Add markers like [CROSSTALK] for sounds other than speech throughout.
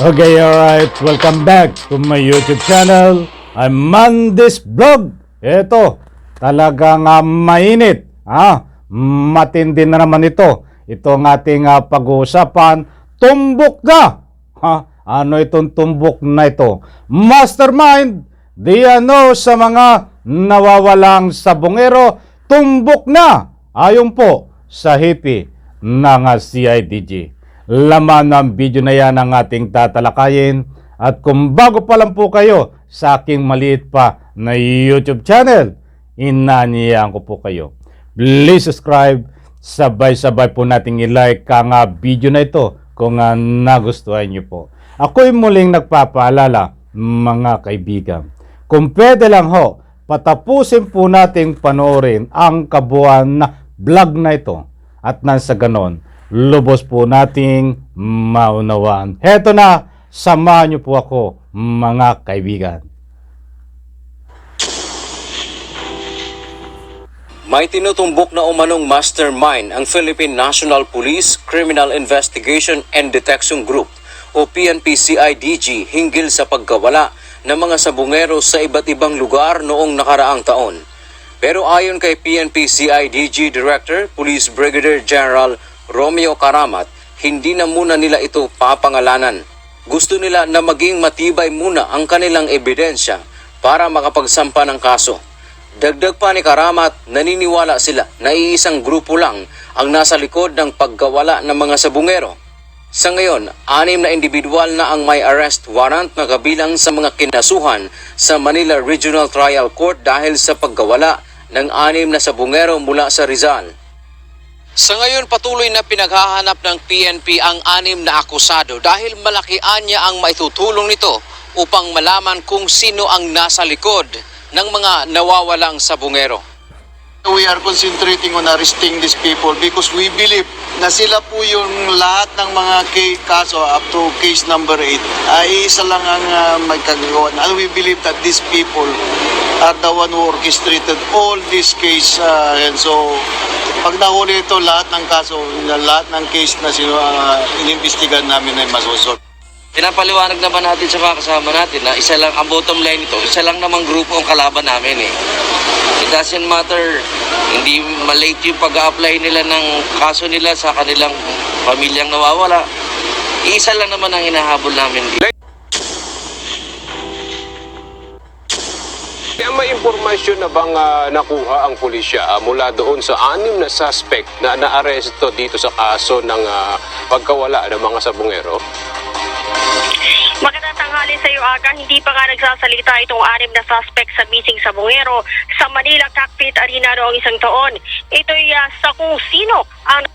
Okay, alright. Welcome back to my YouTube channel. I'm Mandis Vlog. Ito, talagang uh, mainit. Ah, matindi na naman ito. Ito ang ating ah, pag-uusapan. Tumbok na! Ha? Ano itong tumbok na ito? Mastermind! Di ano sa mga nawawalang sabongero, tumbok na! Ayon po sa hippie ng CIDG. Laman ng video na yan ang ating tatalakayin. At kung bago pa lang po kayo sa aking maliit pa na YouTube channel, inaniyan ko po kayo. Please subscribe. Sabay-sabay po nating i-like ang ah, video na ito kung ah, nagustuhan niyo po. Ako'y muling nagpapaalala, mga kaibigan. Kung pwede lang ho, patapusin po nating panoorin ang kabuuan na vlog na ito. At nang sa ganon, lubos po nating maunawaan. Heto na, samahan niyo po ako, mga kaibigan. May tinutumbok na umanong mastermind ang Philippine National Police Criminal Investigation and Detection Group o PNP-CIDG hinggil sa pagkawala ng mga sabungero sa iba't ibang lugar noong nakaraang taon. Pero ayon kay PNP-CIDG Director Police Brigadier General Romeo Karamat, hindi na muna nila ito papangalanan. Gusto nila na maging matibay muna ang kanilang ebidensya para makapagsampa ng kaso. Dagdag pa ni Karamat, naniniwala sila na iisang grupo lang ang nasa likod ng pagkawala ng mga sabungero. Sa ngayon, anim na individual na ang may arrest warrant na kabilang sa mga kinasuhan sa Manila Regional Trial Court dahil sa pagkawala ng anim na sabungero mula sa Rizal. Sa ngayon, patuloy na pinaghahanap ng PNP ang anim na akusado dahil malakian niya ang maitutulong nito upang malaman kung sino ang nasa likod ng mga nawawalang sabungero. We are concentrating on arresting these people because we believe na sila po yung lahat ng mga ca- kaso up to case number 8 ay isa lang ang uh, may kagagawa. And we believe that these people are the one who orchestrated all this case. uh, and so, pag nahuli ito, lahat ng kaso, lahat ng case na sino, uh, inimbestigan namin ay masusol. Pinapaliwanag naman natin sa mga kasama natin na isa lang, ang bottom line ito, isa lang namang grupo ang kalaban namin eh. It doesn't matter, hindi malate yung pag-apply nila ng kaso nila sa kanilang pamilyang nawawala. Isa lang naman ang hinahabol namin. Kaya may impormasyon na bang ah, nakuha ang pulisya ah, mula doon sa anim na suspect na naaresto dito sa kaso ng ah, pagkawala ng mga sabungero? Magandang tanghali sa iyo, Aga. Hindi pa nga nagsasalita itong anim na suspect sa missing sa Bungero sa Manila Cockpit Arena noong isang taon. Ito'y uh, sa kung sino ang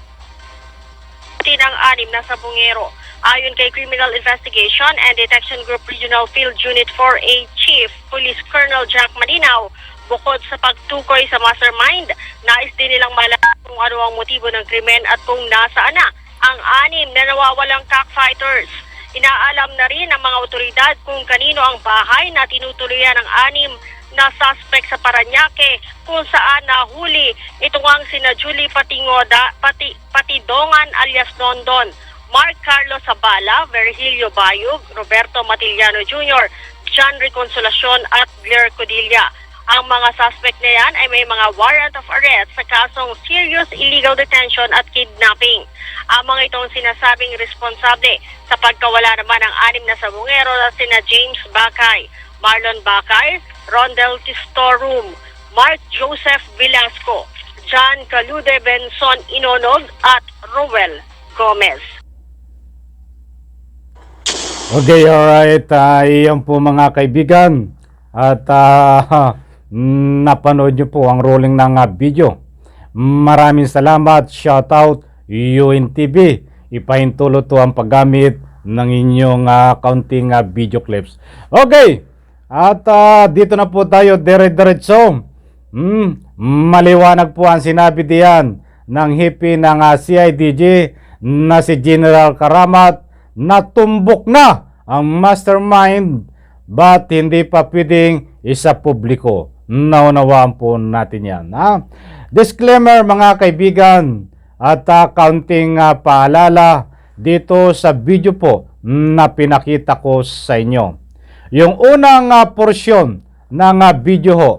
ng anim na sa Bungero. Ayon kay Criminal Investigation and Detection Group Regional Field Unit 4A Chief Police Colonel Jack Malinaw, bukod sa pagtukoy sa mastermind, nais din nilang malaman kung ano ang motibo ng krimen at kung nasaan na ang anim na nawawalang cockfighters. Inaalam na rin ng mga otoridad kung kanino ang bahay na tinutuloyan ng anim na suspect sa Paranaque kung saan nahuli ito ang sina Julie Patingoda, Pati, Patidongan alias Dondon, Mark Carlos Sabala, Virgilio Bayug, Roberto Matiliano Jr., John Reconsolacion at Blair Codilla. Ang mga suspect na yan ay may mga warrant of arrest sa kasong serious illegal detention at kidnapping. Ang mga itong sinasabing responsable sa pagkawala naman ng anim na sabungero na sina James Bakay, Marlon Bakay, Rondel Tistorum, Mark Joseph Velasco, John Calude Benson Inonog at Rowel Gomez. Okay, alright. Uh, iyan po mga kaibigan. At ah, [LAUGHS] napanood nyo po ang rolling ng ah, video. Maraming salamat. Shoutout UNTV. Ipahintulot to ang paggamit ng inyong ah, counting ah, video clips. Okay. At ah, dito na po tayo dire-diretso. Hmm, maliwanag po ang sinabi diyan ng hippie ng ah, CIDG na si General Karamat na tumbok na ang mastermind but hindi pa pwedeng isa publiko. Naunawaan po natin yan. Ha? Disclaimer mga kaibigan at uh, counting ah, paalala dito sa video po na pinakita ko sa inyo. Yung unang ah, porsyon ng ah, video ho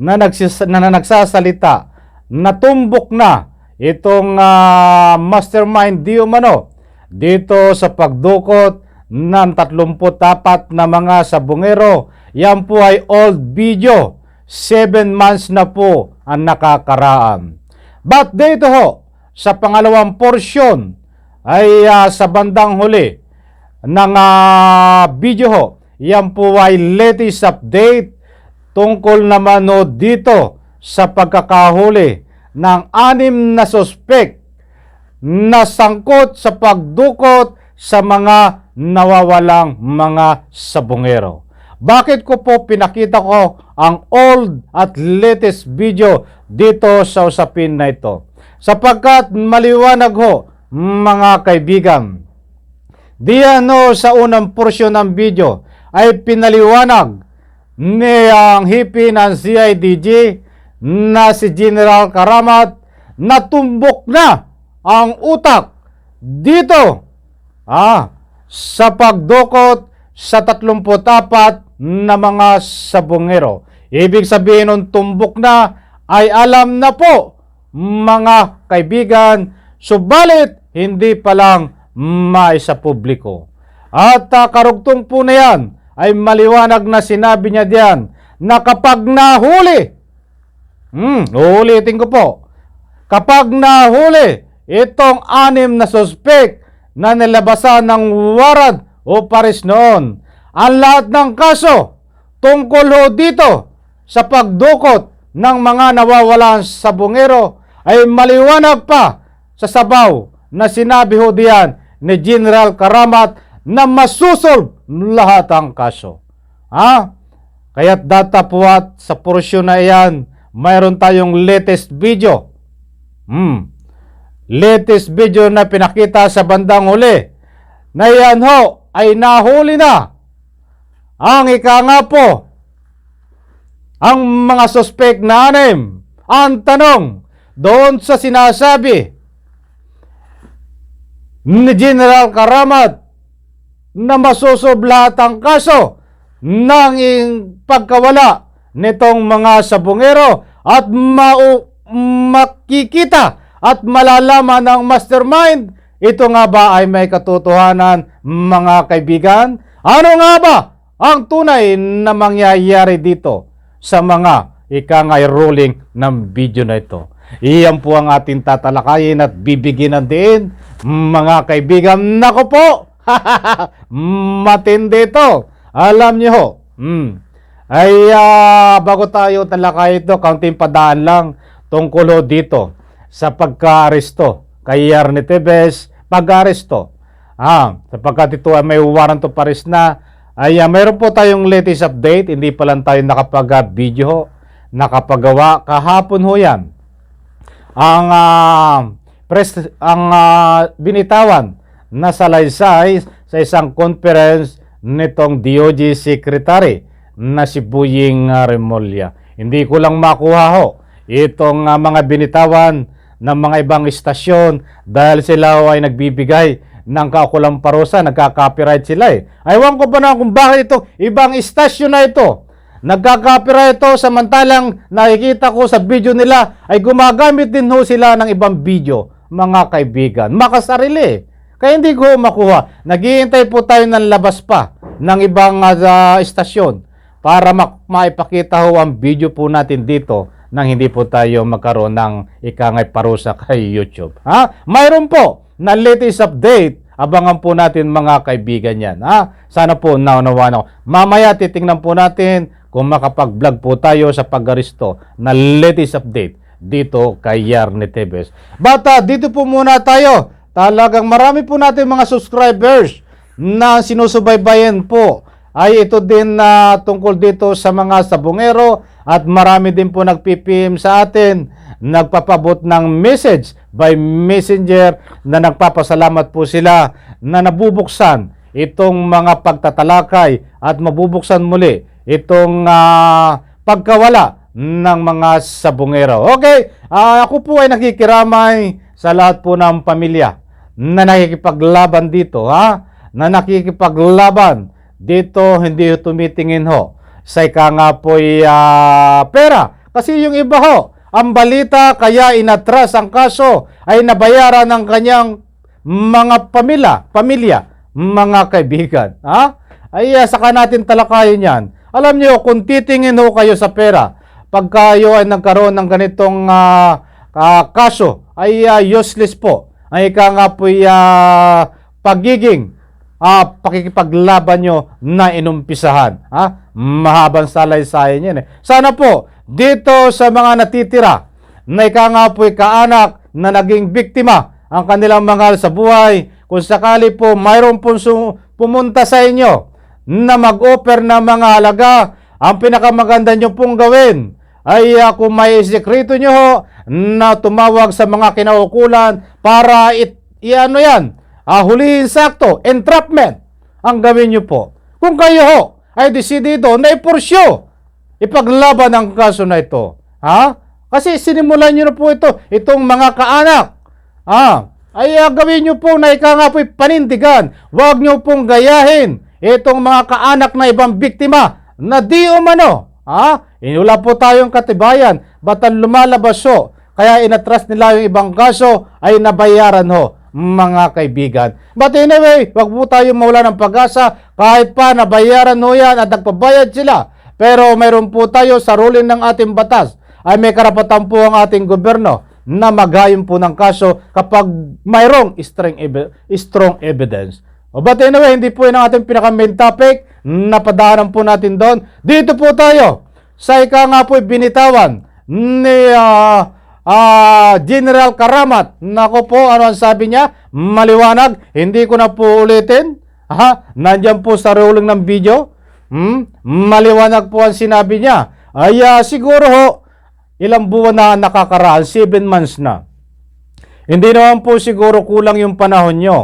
na, nagsis- na, na nagsasalita natumbok na itong ah, mastermind di umano dito sa pagdukot ng 34 na mga sabungero. Yan po ay old video. 7 months na po ang nakakaraan. But dito ho, sa pangalawang porsyon ay ah, sa bandang huli ng ah, video ho, yan po ay latest update tungkol naman ho dito sa pagkakahuli ng anim na suspect na sangkot sa pagdukot sa mga nawawalang mga sabungero. Bakit ko po pinakita ko ang old at latest video dito sa usapin na ito? Sapagkat maliwanag ho, mga kaibigan, Diyan sa unang porsyon ng video ay pinaliwanag ni ang hipi ng CIDG na si General Karamat na tumbok na ang utak dito ah, sa pagdukot sa 34 na mga sabungero. Ibig sabihin ng tumbok na ay alam na po mga kaibigan, subalit hindi pa lang maisa publiko. At uh, karugtong po na yan ay maliwanag na sinabi niya diyan na kapag nahuli, hmm, uulitin ko po, kapag nahuli itong anim na suspect na nilabasan ng warrant o pares noon, ang lahat ng kaso tungkol ho dito sa pagdukot ng mga nawawalan sa bungero ay maliwanag pa sa sabaw na sinabi ho diyan ni General Karamat na masusolve lahat ang kaso. Ha? Kaya't datapuat sa porsyon na iyan, mayroon tayong latest video. Hmm. Latest video na pinakita sa bandang huli. Na yan ho ay nahuli na. Ang ika nga po, ang mga suspect na anim. Ang tanong, doon sa sinasabi ni General Karamat na masusob lahat ang kaso ng pagkawala nitong mga sabungero at mau- makikita at malalaman ng mastermind ito nga ba ay may katotohanan mga kaibigan? Ano nga ba ang tunay na mangyayari dito sa mga ikangay ruling ng video na ito? Iyan po ang ating tatalakayin at bibigyan ng diin mga kaibigan. Nako po! [LAUGHS] Matindi ito. Alam niyo ho. Hmm. Ay ah, bago tayo talakay ito, kaunting padaan lang tungkol dito sa pagka-aresto kay Yarni Tevez, pag-aresto. Ah, sapagkat ito ay may warrant of arrest na, ay ah, mayroon po tayong latest update, hindi pa lang tayo nakapag-video nakapagawa kahapon ho yan. Ang ah, pres, ang ah, binitawan na salaysay sa isang conference nitong DOJ Secretary na si Buying Remulla. Hindi ko lang makuha ho itong ah, mga binitawan ng mga ibang istasyon dahil sila ay nagbibigay ng kaukulang parusa, nagka-copyright sila eh. Aywan ko pa na kung bakit ito, ibang istasyon na ito. Nagka-copyright ito samantalang nakikita ko sa video nila ay gumagamit din ho sila ng ibang video, mga kaibigan. Makasarili. Kaya hindi ko makuha. Naghihintay po tayo ng labas pa ng ibang ah, istasyon para mak- maipakita ho ang video po natin dito nang hindi po tayo magkaroon ng ikangay parusa kay YouTube. Ha? Mayroon po na latest update. Abangan po natin mga kaibigan yan. Ha? Sana po naunawa ako. Mamaya titingnan po natin kung makapag-vlog po tayo sa pag-aristo na latest update dito kay Yarni Tevez. Bata, dito po muna tayo. Talagang marami po natin mga subscribers na sinusubaybayan po ay ito din na tungkol dito sa mga sabungero at marami din po nagpipim sa atin nagpapabot ng message by messenger na nagpapasalamat po sila na nabubuksan itong mga pagtatalakay at mabubuksan muli itong ah, pagkawala ng mga sabungero. Okay, ah, ako po ay nakikiramay sa lahat po ng pamilya na nakikipaglaban dito ha na nakikipaglaban dito hindi tumitingin ho sa ika nga po'y ah, pera. Kasi yung iba ho, ang balita kaya inatras ang kaso ay nabayaran ng kanyang mga pamilya, pamilya, mga kaibigan. Ha? Ay ah, saka natin talakayin yan. Alam niyo, kung titingin ho kayo sa pera, pag kayo ay nagkaroon ng ganitong ah, ah, kaso, ay ah, useless po. Ay ika nga po'y ah, pagiging ah, pakikipaglaban nyo na inumpisahan. Ha? Mahabang salaysay yan eh. Sana po, dito sa mga natitira, na ika nga kaanak na naging biktima ang kanilang mga sa buhay, kung sakali po mayroon su- pumunta sa inyo na mag-offer ng mga halaga, ang pinakamaganda nyo pong gawin ay uh, kung may sekreto nyo na tumawag sa mga kinaukulan para it, i-ano yan, ah, hulihin sakto, entrapment ang gawin nyo po. Kung kayo ho ay desidido na iporsyo, ipaglaban ang kaso na ito. Ha? Kasi sinimulan nyo na po ito, itong mga kaanak. Ah, ay ah, gawin nyo po na ika nga po'y panindigan. Huwag nyo pong gayahin itong mga kaanak na ibang biktima na di umano. Ha? Inula po tayong katibayan. Ba't ang lumalabas ho? Kaya inatras nila yung ibang kaso ay nabayaran ho mga kaibigan. But anyway, wag po tayong mawala ng pag-asa kahit pa nabayaran ho yan at nagpabayad sila. Pero mayroon po tayo sa ruling ng ating batas ay may karapatan po ang ating gobyerno na magayon po ng kaso kapag mayroong strong, strong evidence. O but anyway, hindi po yun ang ating pinaka main topic. Napadaanan po natin doon. Dito po tayo sa ika nga po binitawan ni ah, ah, General Karamat. Nako po, ano ang sabi niya? Maliwanag. Hindi ko na po ulitin. Ha? Nandyan po sa rolling ng video. Hmm? Maliwanag po ang sinabi niya. Ay ah, siguro ho, ilang buwan na nakakaraan, 7 months na. Hindi naman po siguro kulang yung panahon nyo,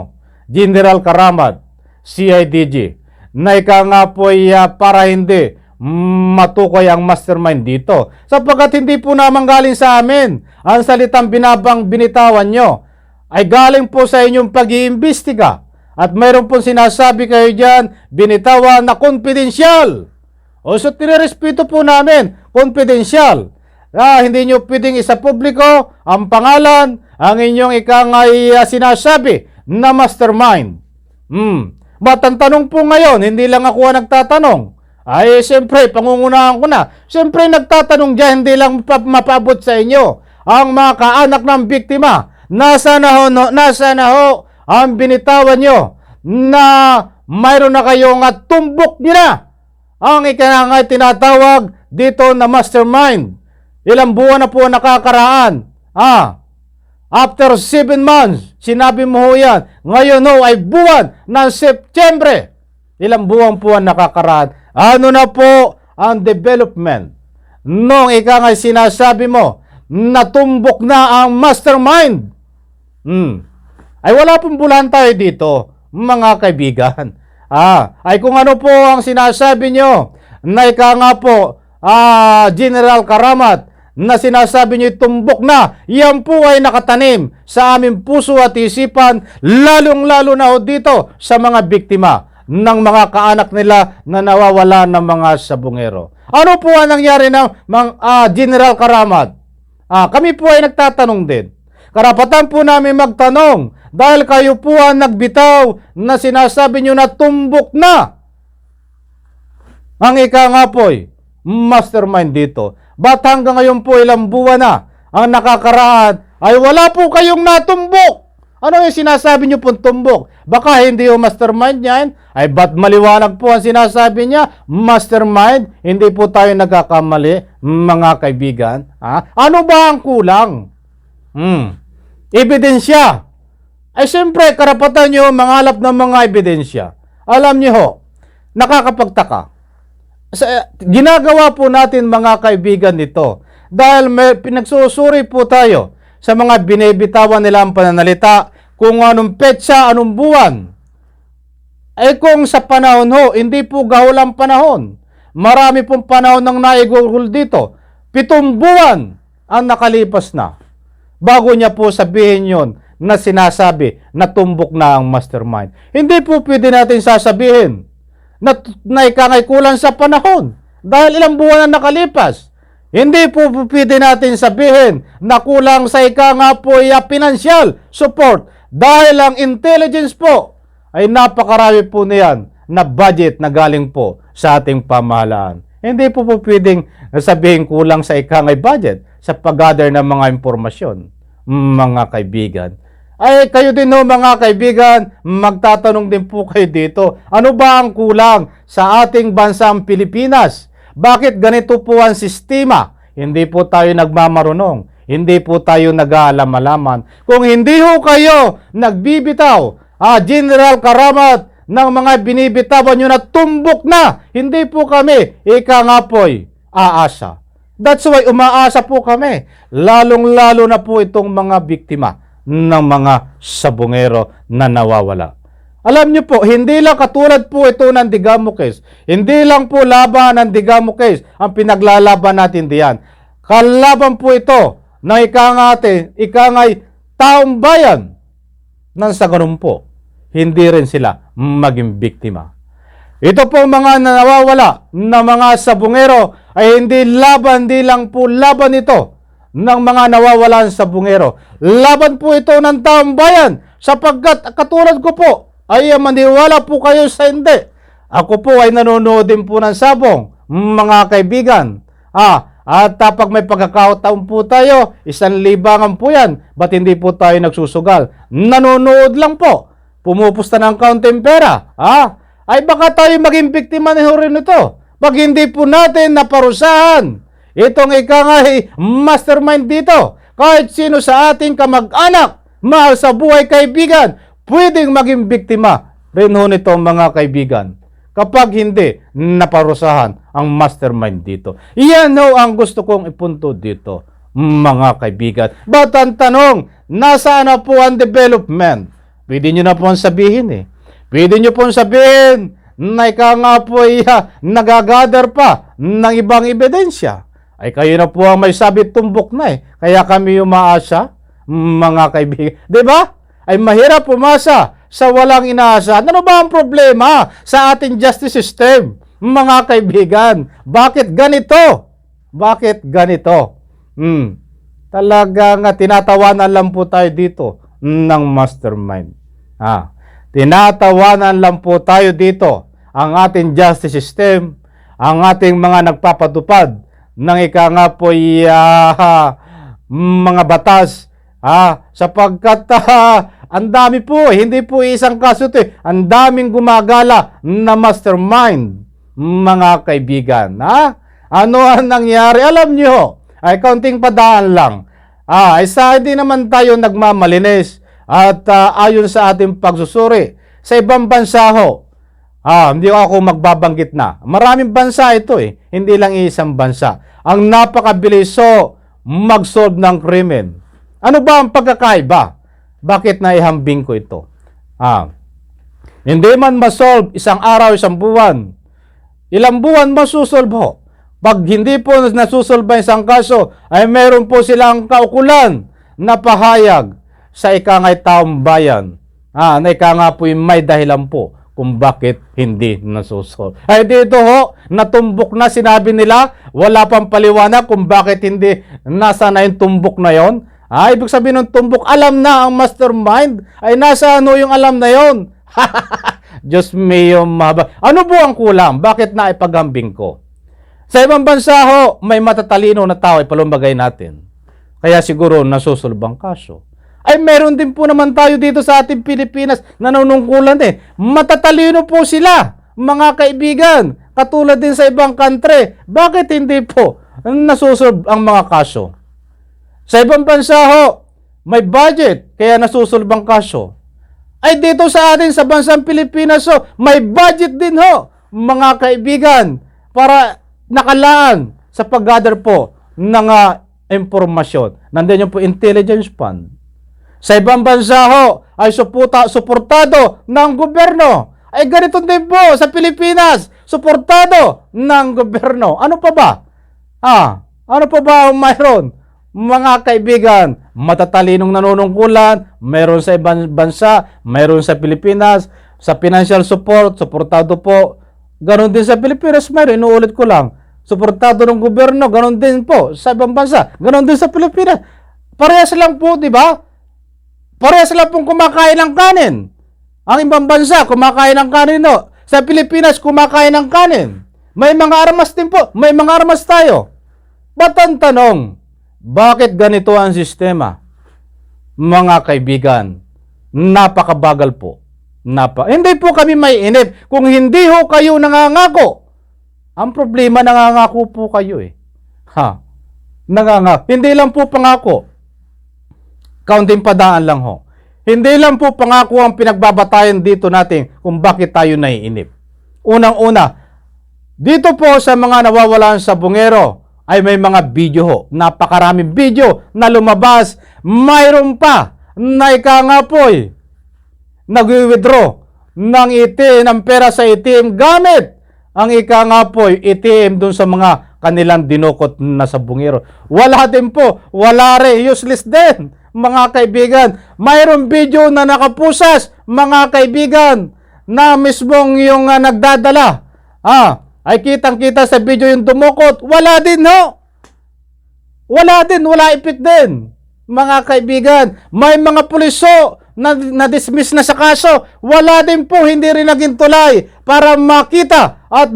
General Karamat, CIDG, na ika nga po ay ah, para hindi matukoy ang mastermind dito. Sapagkat hindi po naman galing sa amin. Ang salitang binabang binitawan nyo ay galing po sa inyong pag-iimbestiga. At mayroon po sinasabi kayo dyan, binitawan na confidential. O so tinirespeto po namin, confidential. Ah, hindi nyo pwedeng isa publiko ang pangalan, ang inyong ikang ay ah, sinasabi na mastermind. Hmm. Ba't ang tanong po ngayon, hindi lang ako ang nagtatanong. Ay, siyempre, pangungunahan ko na. Siyempre, nagtatanong dyan, hindi lang pa- mapabot sa inyo. Ang mga kaanak ng biktima, nasa na ho, no, nasa na ho ang binitawan nyo na mayroon na kayong at tumbok na ang ikanangay tinatawag dito na mastermind. Ilang buwan na po nakakaraan. Ah, after 7 months, sinabi mo ho yan. Ngayon ho ay buwan ng Setyembre. Ilang buwan po ang nakakaraan. Ano na po ang development? Nung ika nga sinasabi mo, natumbok na ang mastermind. Hmm. Ay wala pong bulan tayo dito, mga kaibigan. Ah, ay kung ano po ang sinasabi nyo, na ika nga po, ah, General Karamat, na sinasabi nyo tumbok na, yan po ay nakatanim sa aming puso at isipan, lalong-lalo na ho dito sa mga biktima ng mga kaanak nila na nawawala ng mga sabungero. Ano po ang nangyari ng mga ah, General Karamat? Ah, kami po ay nagtatanong din. Karapatan po namin magtanong dahil kayo po ang nagbitaw na sinasabi nyo na tumbok na ang ika nga po'y mastermind dito. Ba't hanggang ngayon po ilang buwan na ang nakakaraan ay wala po kayong natumbok? Ano yung sinasabi nyo pong tumbok? Baka hindi yung mastermind niyan. Ay ba't maliwanag po ang sinasabi niya? Mastermind, hindi po tayo nagkakamali, mga kaibigan. Ha? Ano ba ang kulang? Hmm. Ebidensya. Ay siyempre, karapatan nyo mangalap ng mga ebidensya. Alam nyo ho, nakakapagtaka. Sa, ginagawa po natin mga kaibigan nito dahil may pinagsusuri po tayo sa mga binibitawan nila ang pananalita kung anong petsa, anong buwan. Eh kung sa panahon ho, hindi po gahulang panahon. Marami pong panahon ng naigugol dito. Pitong buwan ang nakalipas na. Bago niya po sabihin yon na sinasabi na tumbok na ang mastermind. Hindi po pwede natin sasabihin na, na ikangay kulang sa panahon dahil ilang buwan na nakalipas. Hindi po pwede natin sabihin na kulang sa ika nga po ah, financial support dahil ang intelligence po ay napakarami po niyan na budget na galing po sa ating pamahalaan. Hindi po po pwedeng sabihin kulang sa ikangay budget sa pag-gather ng mga impormasyon, mga kaibigan. Ay, kayo din ho mga kaibigan, magtatanong din po kayo dito, ano ba ang kulang sa ating bansang Pilipinas? Bakit ganito po ang sistema? Hindi po tayo nagmamarunong. Hindi po tayo nag-aalam-alaman. Kung hindi ho kayo nagbibitaw, ah, General Karamat, ng mga binibitawan nyo na tumbok na, hindi po kami, ika nga po'y aasa. That's why umaasa po kami. Lalong-lalo na po itong mga biktima ng mga sabungero na nawawala. Alam niyo po, hindi lang katulad po ito ng Digamo case. Hindi lang po laban ng Digamo case ang pinaglalaban natin diyan. Kalaban po ito ng ikangate, ikangay taong bayan nang sa ganun po, hindi rin sila maging biktima. Ito po mga nawawala na mga sabungero ay hindi laban, hindi lang po laban ito ng mga nawawalan sa bungero. Laban po ito ng taong bayan sapagkat katulad ko po ay maniwala po kayo sa hindi. Ako po ay nanonood din po ng sabong, mga kaibigan. Ah, at ah, pag may pagkakataon po tayo, isang libangan po yan. Ba't hindi po tayo nagsusugal? Nanonood lang po. Pumupusta ng kaunting pera. Ah, ay baka tayo maging biktima ni rin ito. Pag hindi po natin naparusahan itong ikangay mastermind dito. Kahit sino sa ating kamag-anak, mahal sa buhay kaibigan, pwedeng maging biktima rin ho nito mga kaibigan. Kapag hindi naparusahan ang mastermind dito. Iyan ho ang gusto kong ipunto dito, mga kaibigan. Ba't ang tanong, nasaan na po ang development? Pwede nyo na po sabihin eh. Pwede nyo po sabihin na ika nga po ay uh, nagagather pa ng ibang ebidensya. Ay kayo na po ang may sabit tumbok na eh. Kaya kami umaasa, mga kaibigan. Ba? Ay mahirap pumasa sa walang inaasa. Ano ba ang problema sa ating justice system, mga kaibigan? Bakit ganito? Bakit ganito? Hmm. Talagang uh, tinatawanan lang po tayo dito ng mastermind. Ah, tinatawanan lang po tayo dito ang ating justice system, ang ating mga nagpapatupad ng ika nga po uh, mga batas ah, sapagkat uh, [LAUGHS] ang dami po, hindi po isang kaso ito, eh. ang daming gumagala na mastermind, mga kaibigan. Ha? Ano ang nangyari? Alam nyo, ay kaunting padaan lang. Ah, isa hindi naman tayo nagmamalinis at uh, ayon sa ating pagsusuri, sa ibang bansa ho, ah, hindi ako magbabanggit na. Maraming bansa ito eh, hindi lang isang bansa. Ang napakabilis so mag-solve ng krimen. Ano ba ang pagkakaiba? Bakit naihambing ko ito? Ah, hindi man masolve isang araw, isang buwan. Ilang buwan masusolve ho. Pag hindi po nasusolve isang kaso, ay meron po silang kaukulan na pahayag sa ikangay taong bayan. Ah, na ika nga po may dahilan po kung bakit hindi nasusol. Ay dito ho, natumbok na sinabi nila, wala pang paliwanag kung bakit hindi nasa na yung tumbok na yon. Ah, ibig sabihin ng tumbok, alam na ang mastermind. Ay nasa ano yung alam na yon. [LAUGHS] Diyos mio mahaba. Ano po ang kulang? Bakit na ipaghambing ko? Sa ibang bansa ho, may matatalino na tao, ipalumbagay natin. Kaya siguro nasusulbang kaso ay meron din po naman tayo dito sa ating Pilipinas na nanunungkulan eh. Matatalino po sila, mga kaibigan. Katulad din sa ibang country. Bakit hindi po nasusolve ang mga kaso? Sa ibang bansa ho, may budget, kaya nasusolve ang kaso. Ay dito sa atin, sa bansang Pilipinas ho, may budget din ho, mga kaibigan, para nakalaan sa pag-gather po ng uh, impormasyon. Nandiyan yung po intelligence fund sa ibang bansa ho ay suputa, suportado ng gobyerno. Ay ganito din po sa Pilipinas, suportado ng gobyerno. Ano pa ba? Ah, ano pa ba mayroon? Mga kaibigan, matatalinong nanunungkulan, meron sa ibang bansa, meron sa Pilipinas, sa financial support, suportado po. Ganon din sa Pilipinas, meron, inuulit ko lang. Suportado ng gobyerno, ganon din po sa ibang bansa, ganon din sa Pilipinas. Parehas lang po, di ba? Parehas lang pong kumakain ng kanin. Ang ibang bansa, kumakain ng kanin, no? Sa Pilipinas, kumakain ng kanin. May mga armas din po. May mga armas tayo. Ba't ang tanong, bakit ganito ang sistema? Mga kaibigan, napakabagal po. Napa hindi po kami may inip. Kung hindi ho kayo nangangako, ang problema nangangako po kayo eh. Ha? Nangangako. Hindi lang po pangako. Kaunting padaan lang ho. Hindi lang po pangako ang pinagbabatayan dito natin kung bakit tayo naiinip. Unang-una, dito po sa mga nawawalan sa bungero ay may mga video ho. Napakaraming video na lumabas. Mayroon pa na ika nga po eh, nag-withdraw ng ATM, ng pera sa ATM gamit ang ika nga po ATM dun sa mga kanilang dinukot na sa bungero. Wala din po, wala rin, useless din mga kaibigan. Mayroong video na nakapusas mga kaibigan na mismong yung ah, nagdadala. Ah, ay kitang-kita sa video yung dumukot. Wala din ho. Wala din, wala ipit din. Mga kaibigan, may mga puliso na, na-dismiss na sa kaso. Wala din po, hindi rin naging tulay para makita at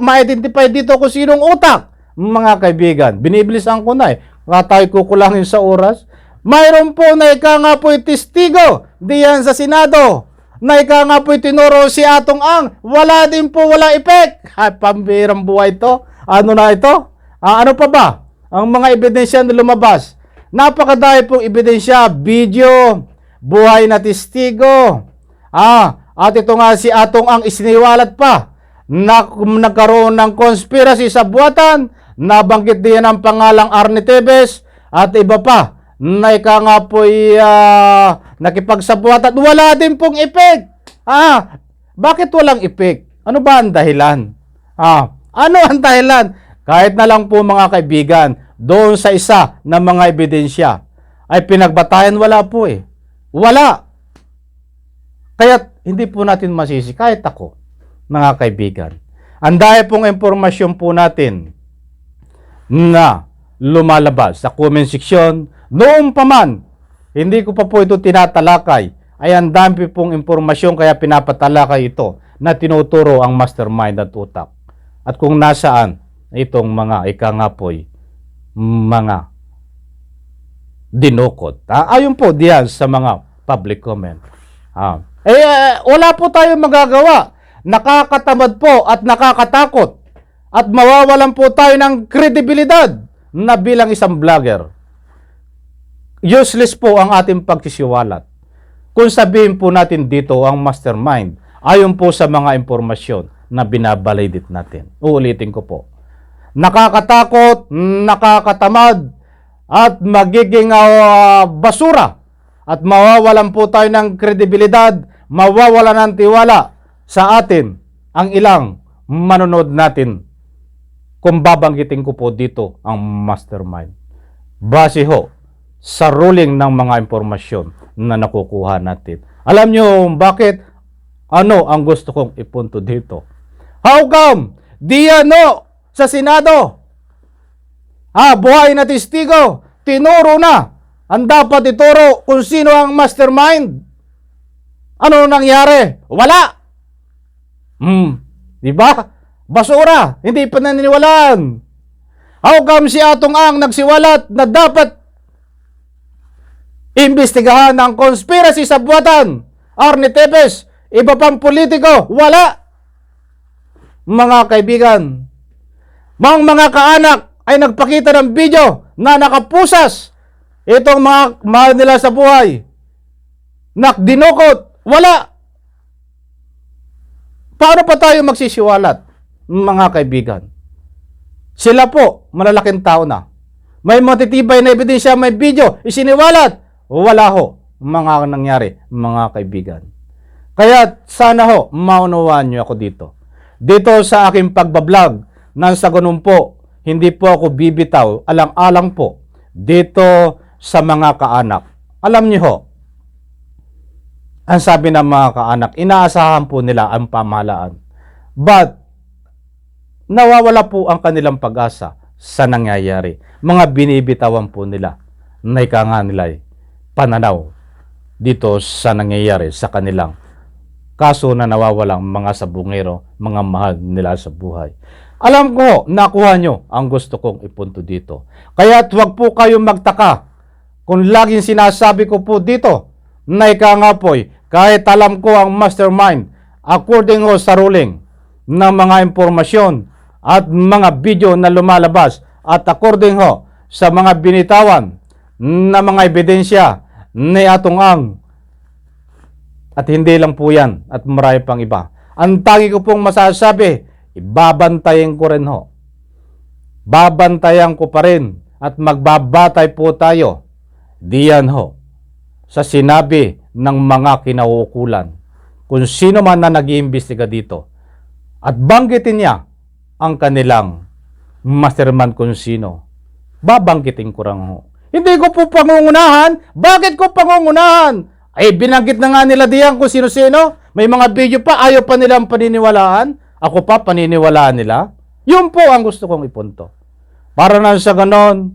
ma-identify dito kung sinong utak. Mga kaibigan, binibilisan ko na eh. Nga tayo kukulangin sa oras. Mayroon po na ika nga po testigo diyan sa Senado na ika nga po tinuro si Atong Ang. Wala din po, wala epek. Ay, pambirang buhay ito. Ano na ito? Ah, ano pa ba? Ang mga ebidensya na lumabas. Napakadami pong ebidensya, video, buhay na testigo. Ah, at ito nga si Atong Ang isiniwalat pa na nagkaroon ng conspiracy sa buwatan, nabanggit din ang pangalang Arne Tevez at iba pa na ika nga po'y ah, nakipagsabuatan. Wala din pong epek. Ah, bakit walang epek? Ano ba ang dahilan? Ah, ano ang dahilan? Kahit na lang po mga kaibigan, doon sa isa ng mga ebidensya ay pinagbatayan wala po eh. Wala. Kaya hindi po natin masisi, kahit ako, mga kaibigan. Ang dahil pong impormasyon po natin na lumalabas sa comment section, noong pa man, hindi ko pa po ito tinatalakay, ay ang dami pong impormasyon kaya pinapatalakay ito na tinuturo ang mastermind at utak. At kung nasaan itong mga ikangapoy, mga dinukot. Ah, ayon po diyan sa mga public comment. Ah. Eh, eh, wala po tayong magagawa. Nakakatamad po at nakakatakot. At mawawalan po tayo ng kredibilidad na bilang isang vlogger. Useless po ang ating pagsisiwalat. Kung sabihin po natin dito ang mastermind, ayon po sa mga impormasyon na binabalidit natin. Uulitin ko po. Nakakatakot, nakakatamad, at magiging ah, basura at mawawalan po tayo ng kredibilidad, mawawalan ng tiwala sa atin ang ilang manonood natin kung babanggitin ko po dito ang mastermind. Base ho sa ruling ng mga impormasyon na nakukuha natin. Alam nyo bakit ano ang gusto kong ipunto dito? How come? Di ano sa Senado? Ah, buhay na testigo. Tinuro na. Ang dapat ituro kung sino ang mastermind. Ano nangyari? Wala. Hmm. Di ba? Basura. Hindi pa naniniwalaan. How come si Atong Ang nagsiwalat na dapat imbestigahan ang conspiracy sa buwatan? Arne Tepes, iba pang politiko, wala. Mga kaibigan, mga mga kaanak ay nagpakita ng video na nakapusas itong mga mahal nila sa buhay. Nakdinukot, wala. Paano pa tayo magsisiwalat, mga kaibigan? Sila po, malalaking tao na. May matitibay na ebidensya, may video, isiniwalat. Wala ho, mga nangyari, mga kaibigan. Kaya sana ho, maunawaan nyo ako dito. Dito sa aking pagbablog, nang sa ganun po, hindi po ako bibitaw, alang-alang po, dito sa mga kaanak. Alam niyo ho, ang sabi ng mga kaanak, inaasahan po nila ang pamahalaan. But, nawawala po ang kanilang pag-asa sa nangyayari. Mga binibitawan po nila na ika nga pananaw dito sa nangyayari sa kanilang kaso na nawawalang mga sabungero, mga mahal nila sa buhay. Alam ko, nakuha nyo ang gusto kong ipunto dito. Kaya huwag po kayong magtaka kung laging sinasabi ko po dito na ika nga po'y kahit alam ko ang mastermind according ho sa ruling ng mga impormasyon at mga video na lumalabas at according ho sa mga binitawan na mga ebidensya ni Atong Ang at hindi lang po yan at marami pang iba. Ang tangi ko pong masasabi, ibabantayan ko rin ho. Babantayan ko pa rin at magbabatay po tayo. Diyan ho. Sa sinabi ng mga kinauukulan. Kung sino man na nag-iimbestiga dito. At banggitin niya ang kanilang mastermind kung sino. Babanggitin ko rin ho. Hindi ko po pangungunahan. Bakit ko pangungunahan? Ay, binanggit na nga nila diyan kung sino-sino. May mga video pa, ayaw pa nilang paniniwalaan. Ako pa, paniniwalaan nila. Yun po ang gusto kong ipunto. Para na sa ganon,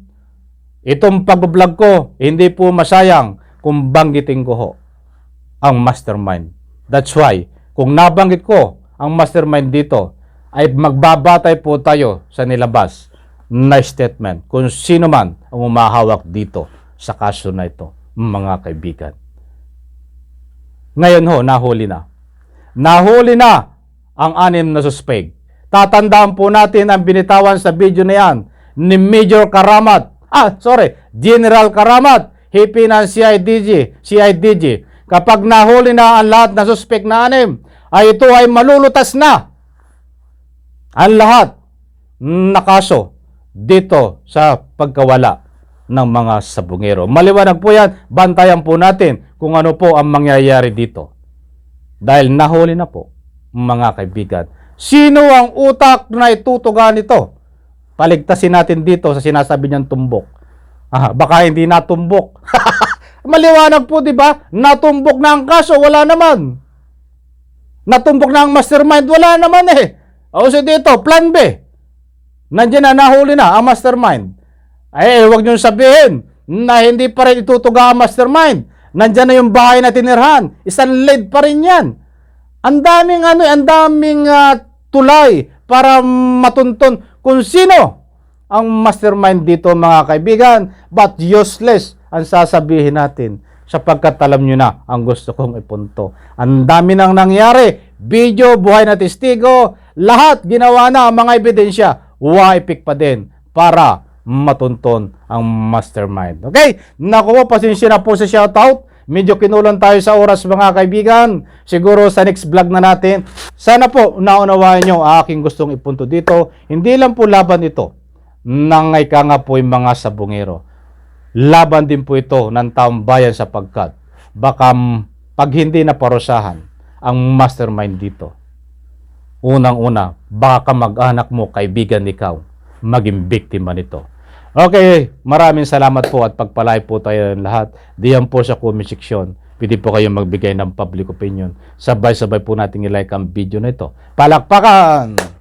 itong pag-vlog ko, hindi po masayang kung banggitin ko ho ang mastermind. That's why, kung nabanggit ko ang mastermind dito, ay magbabatay po tayo sa nilabas na statement kung sino man ang umahawak dito sa kaso na ito, mga kaibigan. Ngayon ho, nahuli na. Nahuli na ang anim na suspect. Tatandaan po natin ang binitawan sa video na yan ni Major Karamat. Ah, sorry, General Karamat, hipi ng CIDG, CIDG. Kapag nahuli na ang lahat na suspect na anim, ay ito ay malulutas na ang lahat na kaso dito sa pagkawala ng mga sabungero. Maliwanag po yan, bantayan po natin kung ano po ang mangyayari dito. Dahil nahuli na po, mga kaibigan. Sino ang utak na itutuga nito? Paligtasin natin dito sa sinasabi niyang tumbok. Ah, baka hindi natumbok. [LAUGHS] Maliwanag po, di ba? Natumbok na ang kaso, wala naman. Natumbok na ang mastermind, wala naman eh. O so dito, plan B. Nandiyan na, nahuli na ang mastermind. Ay, eh, huwag niyong sabihin na hindi pa rin itutuga ang mastermind. Nandiyan na yung bahay na tinirhan. Isang lead pa rin yan. Ang daming ano, ang daming ah, tulay para matunton kung sino ang mastermind dito mga kaibigan. But useless ang sasabihin natin sapagkat alam nyo na ang gusto kong ipunto. Ang dami nang nangyari. Video, buhay na testigo, lahat ginawa na ang mga ebidensya. Waipik pa din para matunton ang mastermind. Okay? Naku po, pasensya na po sa shoutout. Medyo kinulang tayo sa oras mga kaibigan. Siguro sa next vlog na natin. Sana po naunawain nyo ang aking gustong ipunto dito. Hindi lang po laban ito ng ika nga po yung mga sabungero. Laban din po ito ng taong bayan sapagkat baka pag hindi na parusahan ang mastermind dito. Unang-una, baka mag-anak mo, kaibigan ikaw, maging biktima nito. Okay, maraming salamat po at pagpalay po tayo ng lahat. Diyan po sa comment section. Pwede po kayong magbigay ng public opinion. Sabay-sabay po nating i-like ang video na ito. Palakpakan!